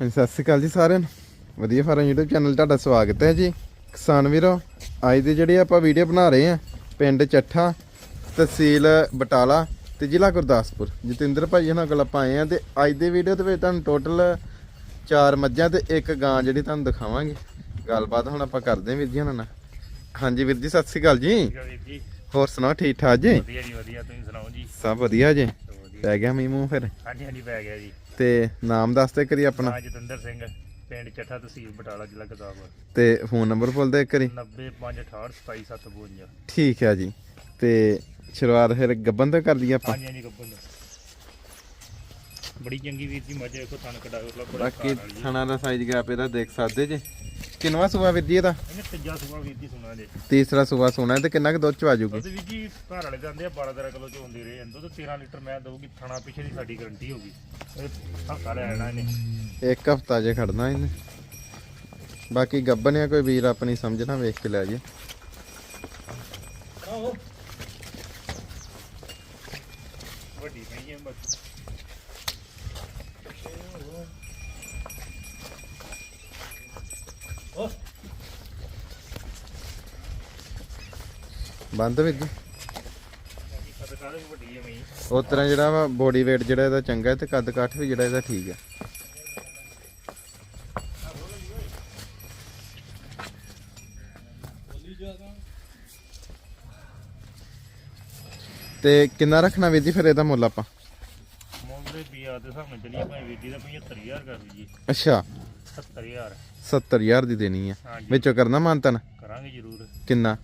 ਹਾਂਜੀ ਸਤਿ ਸ਼੍ਰੀ ਅਕਾਲ ਜੀ ਸਾਰਿਆਂ ਨੂੰ। ਵਧੀਆ ਫਾਰਮ YouTube ਚੈਨਲ ਤੁਹਾਡਾ ਸਵਾਗਤ ਹੈ ਜੀ। ਕਿਸਾਨ ਵੀਰੋ ਅੱਜ ਦੀ ਜਿਹੜੀ ਆਪਾਂ ਵੀਡੀਓ ਬਣਾ ਰਹੇ ਆ ਪਿੰਡ ਚੱਠਾ ਤਹਿਸੀਲ ਬਟਾਲਾ ਤੇ ਜ਼ਿਲ੍ਹਾ ਗੁਰਦਾਸਪੁਰ। ਜਤਿੰਦਰ ਭਾਈ ਉਹਨਾਂ ਕੋਲ ਆਪਾਂ ਆਏ ਆ ਤੇ ਅੱਜ ਦੀ ਵੀਡੀਓ ਦੇ ਵਿੱਚ ਤੁਹਾਨੂੰ ਟੋਟਲ ਚਾਰ ਮੱਝਾਂ ਤੇ ਇੱਕ ਗਾਂ ਜਿਹੜੀ ਤੁਹਾਨੂੰ ਦਿਖਾਵਾਂਗੇ। ਗੱਲਬਾਤ ਹੁਣ ਆਪਾਂ ਕਰਦੇ ਹਾਂ ਵੀਰ ਜੀ ਉਹਨਾਂ ਨਾਲ। ਹਾਂਜੀ ਵੀਰ ਜੀ ਸਤਿ ਸ਼੍ਰੀ ਅਕਾਲ ਜੀ। ਹੋਰ ਸੁਣਾਓ ਠੀਕ ਠਾਕ ਜੀ? ਵਧੀਆ ਜੀ ਵਧੀਆ। ਤੁਸੀਂ ਸੁਣਾਓ ਜੀ? ਸਭ ਵਧੀਆ ਜੀ। ਪੈ ਗਿਆ ਮੀਂਹ ਮੂੰਹ ਫਿਰ? ਹਾਂਜੀ ਹਾਂਜੀ ਪੈ ਗਿਆ ਜੀ। ਤੇ ਨਾਮ ਦੱਸ ਤੇ ਕਰੀ ਆਪਣਾ। ਜਤਿੰਦਰ ਸਿੰਘ ਪਿੰਡ ਚੱਠਾ ਤਹਿਸੀਲ ਬਟਾਲਾ ਜ਼ਿਲ੍ਹਾ ਗੁਰਦਾਸਪੁਰ ਤੇ ਫੋਨ ਨੰਬਰ ਬੋਲ ਦੇ ਇੱਕ ਵਾਰੀ। 9568 ਠੀਕ ਹੈ ਜੀ। ਤੇ ਸ਼ੁਰੂਆਤ ਫਿਰ ਗੱਬਨ ਤੋਂ ਕਰ ਲਈ ਆਪਾਂ। ਹਾਂਜੀ ਹਾਂਜੀ ਗੱਬਨ ਬੜੀ ਚੰਗੀ ਵੀਰ ਜੀ ਮੱਝ ਦੇਖੋ ਤਨ ਕਢਾਓ ਬਾਕੀ। ਥਣਾ ਦਾ ਸਾਈਜ਼ ਗੈਪ ਇਹਦਾ ਦੇਖ ਸਕਦੇ ਜੀ। ਕਿੰਨਵਾ ਸੂਆ ਵੀਰ ਜੀ ਇਹਦਾ? ਇਹਨੇ ਤੀਜਾ ਸੁਭਾ ਵੀਰ ਜੀ ਸੁਣਾ ਜੇ। ਤੀਸਰਾ ਸੂਆ ਸੋਣਾ ਤੇ ਕਿੰਨਾ ਕੁ ਦੁੱਧ ਚ ਆ ਜਾਊਗੀ ਦੁੱਧ ਵੀਰ ਜੀ ਘਰ ਵਾਲੇ ਜਾਂਦੇ ਆ 12 13 ਕਿਲੋ ਚ ਹੁੰਦੀ ਰਹੇ ਦੁੱਧ 13 ਲੀਟਰ ਮੈਂ ਦਊਗੀ ਥਣਾ ਪਿੱਛੇ ਦੀ ਸਾਡੀ ਗਾਰੰਟੀ ਹੋਗੀ ਇਹ ਹੱਕਾ ਲੈ ਆਣਾ ਇਹਨੇ। ਇੱਕ ਹਫਤਾ ਜੇ ਖੜਨਾ ਇਹਨੇ। ਬਾਕੀ ਗੱਬਨ ਆ ਕੋਈ ਵੀਰ ਆਪਣੀ ਸਮਝਣਾ ਵੇਖ ਕੇ ਲੈ ਜੇ ਵੱਡੀ ਨਹੀਂ ਹੈ ਬਸ ਬੰਦ ਵੀਰ ਜੀ। ਕਦ ਕਾਲੇ ਵੱਡੀ ਹੈ ਮਈ ਉਸ ਤਰ੍ਹਾਂ ਜਿਹੜਾ ਵਾ ਬੋਡੀ weight ਜਿਹੜਾ ਇਹਦਾ ਚੰਗਾ ਤੇ ਕੱਦ ਕਾਠ ਵੀ ਜਿਹੜਾ ਇਹਦਾ ਠੀਕ ਹੈ। ਤੇ ਕਿੰਨਾ ਰੱਖਣਾ ਵੀਰ ਜੀ ਫਿਰ ਇਹਦਾ ਮੁੱਲ ਆਪਾਂ? ਮੁੱਲ ਦੇ ਪਿਆ ਦੇ ਹਿਸਾਬ ਨਾਲ ਚੱਲੀਏ ਭਾਈ ਵੀਰ ਜੀ ਦਾ 75000 ਕਰ ਦਈਏ ਅੱਛਾ। 70000 70000 ਦੀ ਦੇਣੀ ਹਾਂਜੀ। ਵਿੱਚੋਂ ਕਰਨਾ ਮਾਨਤਨ? ਕਰਾਂਗੇ ਜ਼ਰੂਰ। ਕਿੰਨਾ?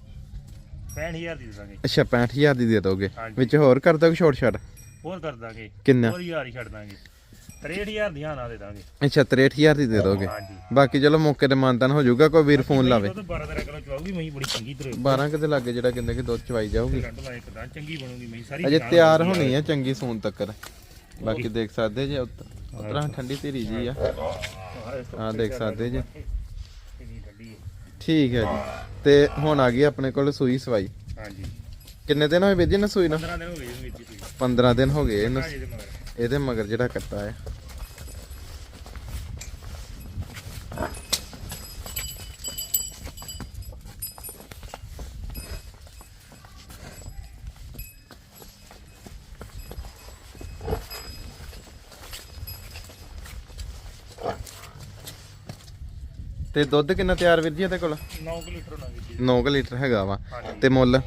65000 ਦੀ ਅੱਛਾ 65000 ਦੀ ਦੇ ਦੋਗੇ। ਹਾਂਜੀ। ਵਿੱਚ ਹੋਰ ਕਰ ਦੋਗੇ ਛੋਟ ਛੱਡ ਹੋਰ ਕਰ ਦਾਂਗੇ। ਕਿੰਨਾ? ਹੋਰ ਹਜ਼ਾਰ ਹੀ ਛੱਡ ਦਾਂਗੇ। 63000 ਦੀਆਂ ਨਾ ਦੇ ਦਾਂਗੇ। ਅੱਛਾ 63000 ਦੀ ਦੇ ਦੋਗੇ। ਹਾਂਜੀ। ਬਾਕੀ ਚਲੋ ਮੌਕੇ ਤੇ ਮਾਨਤਨ ਹੋ ਜਾਊਗਾ ਕੋਈ ਵੀਰ ਫੋਨ ਲਾਵੇ। ਉਹ 12 13 ਕਿਲੋ ਚਵਾਉਗੀ ਮਈ ਬੜੀ ਚੰਗੀ ਤਰ੍ਹਾਂ 12 ਕਿਤੇ ਲੱਗੇ ਜਿਹੜਾ ਕਹਿੰਦੇ ਕਿ ਦੁੱਧ ਚਵਾਈ ਜਾਊਗੀ। ਕੱਢ ਲਾ ਇੱਕ ਤਾਂ ਚੰਗੀ ਬਣੂਗੀ ਮਈ ਸਾਰੀ ਅਜੇ ਤਿਆਰ। ਹੋਣੀ ਹੈ ਚੰਗੀ ਸੂਨ ਤੱਕਰ। ਬਾਕੀ ਦੇਖ ਸਕਦੇ ਜੇ ਉਤਰਾ ਠੰਡੀ ਧੀਰੀ ਜੀ ਆ। ਹਾਂ, ਦੇਖ ਸਕਦੇ ਜੀ। ਠੀਕ ਹੈ ਜੀ। ਤੇ ਹੁਣ ਆ ਗਈ ਆਪਣੇ ਕੋਲ ਸੂਈ ਸਵਾਈ। ਹਾਂਜੀ। ਕਿੰਨੇ ਦਿਨ ਹੋਏ ਵੀਰ ਜੀ ਨਾ ਸੂਈ ਨੂੰ? 15 ਦਿਨ ਹੋ ਗਏ ਜੀ ਵੀਰ ਜੀ ਤੁਸੀਂ 15 ਦਿਨ ਹੋ ਗਏ ਇਹਨੂੰ। ਹਾਂਜੀ ਦੇ ਮਗਰ ਇਹਦੇ ਮਗਰ ਜਿਹੜਾ ਕੱਟਾ ਹੈ। ਤੇ ਦੁੱਧ ਕਿੰਨਾ ਤਿਆਰ ਵੀਰ ਜੀ ਇਹਦੇ ਕੋਲ? 9 ਲੀਟਰ ਹੋਣਾ ਵੀਰ ਜੀ। 9 ਲੀਟਰ ਹੈਗਾ ਵਾ। ਹਾਂਜੀ। ਤੇ ਮੁੱਲ?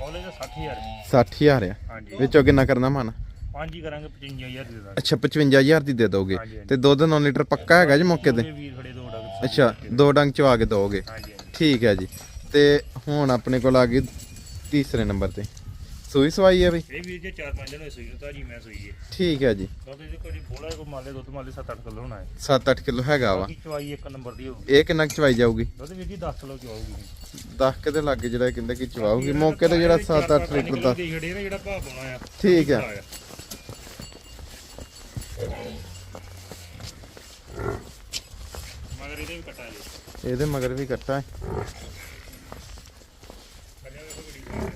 ਮੌਲੇ ਦਾ 60000 60000 ਆ। ਹਾਂਜੀ। ਵਿੱਚੋਂ ਕਿੰਨਾ ਕਰਨਾ ਮਨ? ਪੰਜ ਹੀ ਕਰਾਂਗੇ 55000 ਦੇ ਦਾਂਗੇ ਅੱਛਾ 55000 ਦੀ ਦੇ ਦੋਗੇ। ਹਾਂਜੀ, ਹਾਂਜੀ। ਤੇ ਦੁੱਧ 9 ਲੀਟਰ ਪੱਕਾ ਹੈਗਾ ਜੀ ਮੌਕੇ ਤੇ? ਉਹਦੇ ਵੀਰ ਖੜੇ ਦੋ ਡੱਗ ਅੱਛਾ ਦੋ ਡੰਗ ਚਵਾ ਕੇ ਦੋਗੇ। ਹਾਂਜੀ ਹਾਂਜੀ। ਠੀਕ ਹੈ ਜੀ। ਤੇ ਹੁਣ ਆਪਣੇ ਕੋਲ ਆ ਗਈ ਤੀਸਰੇ ਨੰਬਰ ਤੇ। ਸੂਈ ਸਵਾਈ ਹੈ ਬਈ ਇਹ ਵੀਰ ਜੀ 4-5 ਦਿਨ ਹੋਏ ਸੂਈ ਨੂੰ ਤਾਂ ਜੀ ਮੈਂ ਸੂਈ ਹੈ ਠੀਕ ਹੈ ਜੀ। ਦੁੱਧ ਇਹਦੇ ਕੋਈ ਬੋਲਾ ਕੋ ਮਾਲੇ ਦੁੱਧ ਮਾਲੇ 7-8 ਕਿਲੋ ਹੋਣਾ ਹੈ। 7-8 ਕਿਲੋ ਹੈਗਾ ਵਾ। ਚਵਾਈ ਇੱਕ ਨੰਬਰ ਦੀ ਹੋਊਗੀ। ਇਹ ਕਿੰਨਾ ਚਵਾਈ ਜਾਊਗੀ? ਦੁੱਧ ਵੀਰ ਜੀ 10 ਕਿਲੋ ਚਵਾਊਗੀ। 10 ਕਿਤੇ ਲੱਗੇ ਜਿਹੜਾ ਕਹਿੰਦੇ ਕਿ ਚਵਾਊਗੀ ਮੌਕੇ ਤੇ ਜਿਹੜਾ 7-8 ਲੀਟਰ ਦਾ। ਜਿਹੜਾ ਭਾਅ ਪਾਉਣਾ ਆ ਠੀਕ ਹੈ ਮਗਰ ਇਹਦੇ ਵੀ ਕਟਾ ਜੀ। ਇਹਦੇ ਮਗਰ ਵੀ ਕੱਟਾ ਹੈ ਕੰਨਿਆ ਵੇਖੋ ਬੜੀ ਵਧੀਆ ਹੈ।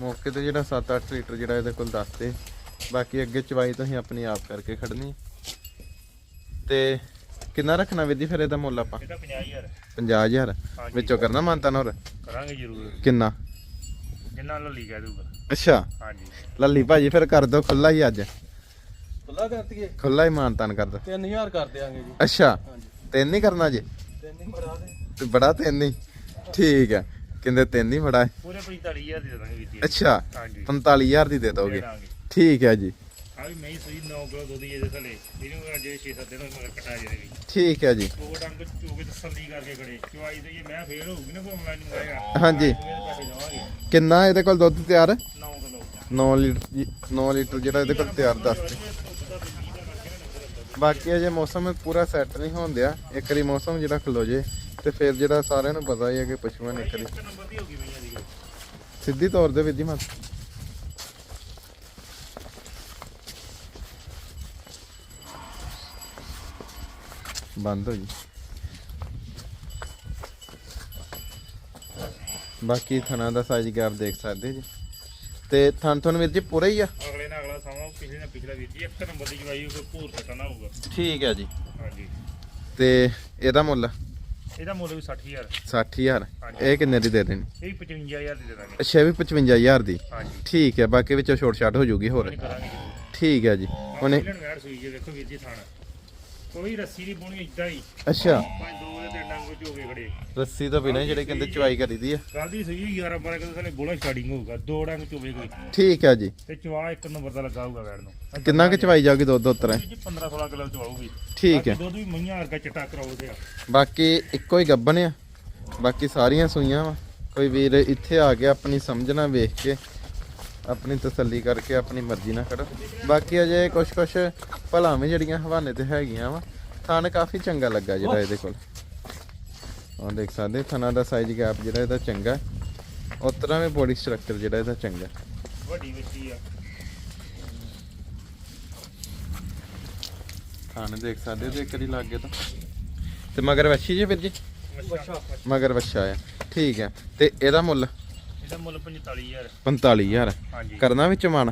ਮੌਕੇ ਤੇ ਜਿਹੜਾ 7-8 ਲੀਟਰ ਜਿਹੜਾ ਇਹਦੇ ਕੋਲ ਦੱਸਦੇ ਬਾਕੀ ਅੱਗੇ ਚਵਾਈ ਤੁਸੀਂ ਆਪਣੀ ਆਪ ਕਰਕੇ ਖੜਨੀ ਤੇ ਕਿੰਨਾ ਰੱਖਣਾ ਵੀਰ ਜੀ ਫਿਰ ਇਹਦਾ ਮੁੱਲ ਆਪਾਂ? ਇਹਦਾ 50000 ਹੈ। 50000 ਹਾਂਜੀ। ਵਿੱਚੋਂ ਕਰਨਾ ਮਾਨਤਾ ਹੋਰ? ਕਰਾਂਗੇ ਜ਼ਰੂਰ। ਕਿੰਨਾ? ਜਿੰਨਾ ਲੱਲੀ ਕਹਿ ਦੂਗਾ ਅੱਛਾ। ਹਾਂਜੀ। ਲੱਲੀ ਭਾਜੀ ਫਿਰ ਕਰ ਦੋ ਖੁੱਲਾ ਹੀ ਅੱਜ। ਖੁੱਲਾ ਕਰ ਦਈਏ। ਖੁੱਲਾ ਹੀ ਮਾਨਤਾਨ ਕਰ ਦੋ 3000 ਕਰ ਦਿਆਂਗੇ ਜੀ। ਅੱਛਾ। ਹਾਂਜੀ। ਤਿੰਨ ਹੀ ਕਰਨਾ ਜੇ? ਤਿੰਨ ਹੀ ਦੇ। ਤੇ ਬੜਾ ਤਿੰਨ ਹੀ। ਠੀਕ ਹੈ। ਕਹਿੰਦੇ ਤਿੰਨ ਹੀ ਬੜਾ ਹੈ ਪੂਰੇ 45000 ਦੇ ਦਾਂਗੇ ਵੀਰ ਜੀ। ਅੱਛਾ ਹਾਂਜੀ। 45000 ਦੀ ਦੋਗੇ। ਦਾਂਗੇ। ਠੀਕ ਹੈ ਜੀ। ਆ ਵੀ ਮੈਂ ਸਹੀ 9 ਕਿਲੋ ਦੁੱਧ ਇਹਦੇ ਥਲੇ। ਇਹਨੂੰ ਅੱਜ 6-7 ਦਿਨ ਹੋਏ ਮਗਰ ਕਟਾ ਜੇ ਵੀ ਠੀਕ ਹੈ ਜੀ। ਉਹ ਡੰਗ ਚੋਗੇ ਤਸੱਲੀ ਕਰਕੇ ਖੜੇ। ਚੁਆਈ ਤੇ ਇਹ ਮੈਂ ਫੇਰ ਹੋਊਗੀ ਨਾ ਕੋਈ ਆਨਲਾਈਨ ਮੰਗਾਏਗਾ ਹਾਂਜੀ। ਇਹਦੇ ਪੈਸੇ ਦੇਵਾਂਗੇ। ਕਿੰਨਾ ਇਹਦੇ ਕੋਲ ਦੁੱਧ ਤਿਆਰ? 9 ਕਿਲੋ। 9 ਲੀਟਰ 9 ਲੀਟਰ ਜਿਹੜਾ ਇਹਦੇ ਕੋਲ ਤਿਆਰ ਦੱਸਦੇ ਬਾਕੀ ਅਜੇ ਮੌਸਮ ਪੂਰਾ ਸੈੱਟ ਨਹੀਂ ਹੋਣ ਦਿਆ। ਇੱਕ ਵਾਰੀ ਮੌਸਮ ਜਿਹੜਾ ਖਲੋ ਜੇ। ਤੇ ਫਿਰ ਜਿਹੜਾ ਸਾਰਿਆਂ ਨੂੰ ਪਤਾ ਹੀ ਹੈ ਕਿ ਪਸ਼ੂਆਂ ਨੇ ਇੱਕ ਵਾਰੀ ਇੱਕ ਨੰਬਰ ਦੀ ਹੋ ਗਈ ਮਈਆਂ ਦੀ ਸਿੱਧੀ ਤੌਰ ਤੇ ਵਿਧੀ ਮਤ ਬੰਦ ਹੋ ਜੀ। ਬਾਕੀ ਥਣਾ ਦਾ ਸਾਈਜ਼ ਗੈਪ ਦੇਖ ਸਕਦੇ ਜੀ। ਤੇ ਥਣ ਥਣ ਵੀਰ ਜੀ ਪੂਰਾ ਹੀ ਆ? ਅਗਲੇ ਨਾਲ ਅਗਲਾ ਸਮਾਂ ਪਿਛਲੇ ਦਾ ਪਿਛਲਾ ਵੀਰ ਜੀ ਇੱਕ ਨੰਬਰ ਦੀ ਜਵਾਈ ਕੋਈ ਭੂਰ ਨਾ ਹੋਊਗਾ। ਠੀਕ ਹੈ ਜੀ। ਹਾਂਜੀ। ਤੇ ਇਹਦਾ ਮੁੱਲ? ਇਹਦਾ ਮੁੱਲ ਵੀ 60000 60000 ਹਾਂਜੀ। ਇਹ ਕਿੰਨੇ ਦੀ ਦੇ ਦੇਣੀ? ਇਹ ਵੀ 55000 ਦੀ ਦੇ ਦਾਂਗੇ। ਅੱਛਾ ਵੀ 55000 ਦੀ? ਹਾਂਜੀ। ਠੀਕ ਹੈ ਬਾਕੀ ਵਿੱਚੋਂ ਛੋਟ ਛਾਟ ਹੋ ਜੂਗੀ ਹੋਰ। ਠੀਕ ਹੈ ਜੀ। ਉਹਨੇ ਵੀਰ ਜੀ ਥਾਣਾ। ਕੋਈ ਰੱਸੀ ਨਹੀਂ ਪਾਉਣੀ ਇਦਾਂ ਹੀ। ਅੱਛਾ। ਪੰਜ ਦੋ ਦੇ ਤੇ ਡੰਗ ਝੋਗੇ ਖੜੇ। ਰੱਸੀ ਤੋਂ ਬਿਨਾਂ ਜਿਹੜੇ ਕਹਿੰਦੇ ਚਵਾਈ ਕਰੀਦੀ ਆ। ਕੱਲ ਦੀ ਸੂਈ 11 12 ਕਿਲੋ ਥਲੇ ਬੋਲਾ ਸਟਾਰਟਿੰਗ ਹੋਊਗਾ ਦੋ ਡੰਗ ਝੋਗੇ ਕੋਈ ਠੀਕ ਹੈ ਜੀ। ਤੇ ਚਵਾ ਇੱਕ ਨੰਬਰ ਦਾ ਲੱਗਾ ਹੋਊਗਾ ਵੈੜ ਨੂੰ। ਕਿੰਨਾ ਕੁ ਚਵਾਈ ਜਾਊਗੀ ਦੁੱਧ ਉਤਰਾ? ਜੀ 15 16 ਕਿਲੋ ਚਵਾਊਗੀ। ਠੀਕ ਹੈ ਦੁੱਧ ਵੀ ਮਈਆਂ ਵਰਗਾ ਚਟਾ ਕਰਾਉਂਦੇ ਆ। ਬਾਕੀ ਇੱਕੋ ਹੀ ਗੱਬਨ ਆ। ਬਾਕੀ ਸਾਰੀਆਂ ਸੂਈਆਂ ਵਾ। ਕੋਈ ਵੀਰ ਇੱਥੇ ਆ ਕੇ ਆਪਣੀ ਸਮਝਣਾ ਵੇਖ ਕੇ ਆਪਣੀ ਤਸੱਲੀ ਕਰਕੇ ਆਪਣੀ ਮਰਜ਼ੀ ਨਾਲ ਖੜੋ। ਬਾਕੀ ਅਜੇ ਕੁਛ ਕੁਛ ਭਲਾਵੇਂ ਜਿਹੜੀਆਂ ਹਵਾਨੇ ਤੇ ਹੈਗੀਆਂ ਵਾ ਥਣ ਕਾਫੀ ਚੰਗਾ ਲੱਗਾ ਜਿਹੜਾ ਇਹਦੇ ਕੋਲ। ਆਹ ਦੇਖ ਸਕਦੇ ਥਣਾ ਦਾ ਸਾਈਜ਼ ਗੈਪ ਜਿਹੜਾ ਇਹਦਾ ਚੰਗਾ। ਉਸ ਤਰ੍ਹਾਂ ਵੀ ਬੋਡੀ ਸਟਰਕਚਰ ਜਿਹੜਾ ਇਹਦਾ ਚੰਗਾ। ਵੱਡੀ ਵਿੱਚੀ ਆ। ਥਣ ਦੇਖ ਸਕਦੇ ਤੇ ਇੱਕ ਵਾਰੀ ਲੱਗ ਗਿਆ ਤਾਂ। ਤੇ ਮਗਰ ਵੱਛੀ ਜੇ ਵੀਰ ਜੀ? ਮਗਰ ਵੱਛਾ ਆ। ਠੀਕ ਹੈ। ਤੇ ਇਹਦਾ ਮੁੱਲ? ਇਹਦਾ ਮੁੱਲ 45000 45000 ਹਾਂਜੀ। ਕਰਨਾ ਵਿੱਚ ਮਨ?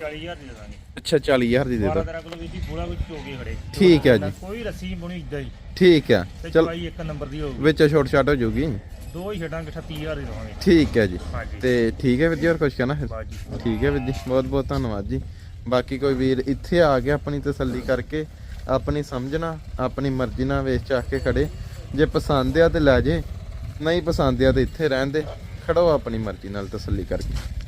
40000 ਦੀ ਦੇ ਦਾਂਗੇ। ਅੱਛਾ 40000 ਦੀ ਦੇ 12 ਦੋ13 ਕਿਲੋ ਵੀਰ ਜੀ ਬੋਲਾ ਵਿੱਚ ਝੋਗੇ ਖੜੇ। ਠੀਕ ਹੈ ਜੀ। ਕੋਈ ਰੱਸੀ ਪਾਉਣੀ ਇਦਾਂ ਹੀ। ਠੀਕ ਹੈ। ਚਲ ਚਵਾਈ ਇੱਕ ਨੰਬਰ ਦੀ ਹੋਊਗੀ। ਵਿੱਚ ਛੋਟ ਛਾਟ ਹੋ ਜੂਗੀ ਦੋ ਹੀ ਛੱਡਾਂਗੇ 38000 ਦੀ ਦਵਾਂਗੇ। ਠੀਕ ਹੈ ਜੀ। ਤੇ ਠੀਕ ਹੈ ਵੀਰ ਜੀ ਹੋਰ ਕੁਝ ਕਹਿਣਾ ਬਾਜੀ। ਠੀਕ ਹੈ ਵੀਰ ਜੀ ਬਹੁਤ ਬਹੁਤ ਧੰਨਵਾਦ ਜੀ। ਬਾਕੀ ਕੋਈ ਵੀਰ ਇੱਥੇ ਆ ਕੇ ਆਪਣੀ ਤਸੱਲੀ ਕਰਕੇ ਆਪਣੀ ਸਮਝਣਾ ਆਪਣੀ ਮਰਜ਼ੀ ਨਾਲ ਵੇਚ ਚਾ ਕੇ ਖੜੇ। ਜੇ ਪਸੰਦ ਆ ਤੇ ਲੈ ਜੇ ਨਹੀਂ ਪਸੰਦ ਆ ਤੇ ਇੱਥੇ ਰਹਿਣ ਦੇ। ਖੜੋ ਆਪਣੀ ਮਰਜ਼ੀ ਨਾਲ ਤਸੱਲੀ ਕਰਕੇ।